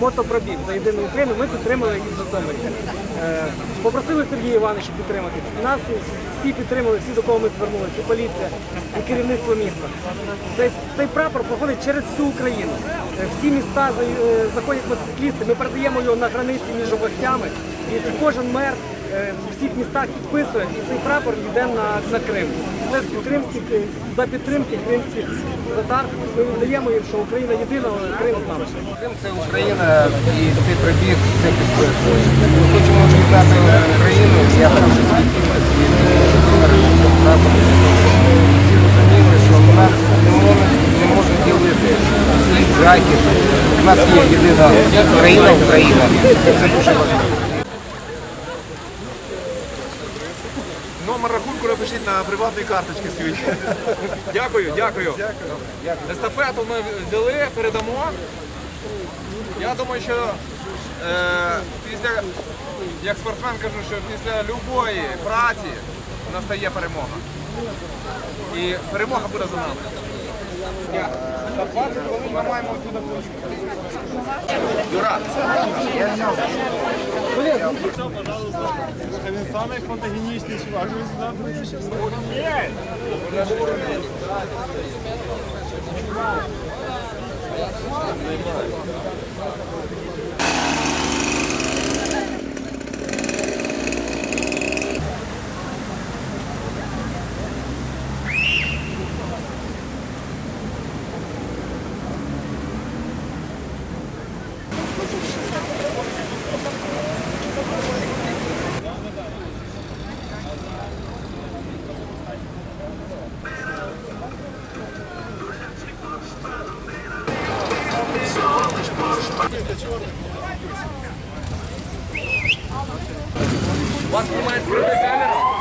мотопробіг за єдину Україну, ми підтримали із Житомиря. Е, Попросили Сергія Івановича підтримати. Нас всі підтримали, всі до кого ми звернулися, поліція, і керівництво міста. Цей, цей прапор проходить через всю Україну. Е, Всі міста е, заходять мотоциклісти, ми передаємо його на границі між областями, і кожен мер в всіх містах підписує, і цей прапор йде на, на Крим. Це з підтримки, за підтримки кримських татар. Ми даємо їм, що Україна єдина, але Крим з нами. Крим це Україна і цей прибіг це підтверджує. Ми хочемо об'єднати Україну. Я хочу світити світ прапорі. Всі розуміли, що у нас не можна, не можна ділити схід, захід. У нас є єдина країна Україна. Це дуже важливо. На приватній карточці свій. Дякую, дякую. Естафету ми взяли, передамо. Я думаю, що е, після, як спортсмен кажу, що після любої праці настає перемога. І перемога буде за нами. За 20 хвилин ми маємо сюди Юра, Він самий фотогенічний чувак. Ви сюди Ні! Вас знімає скрита камера.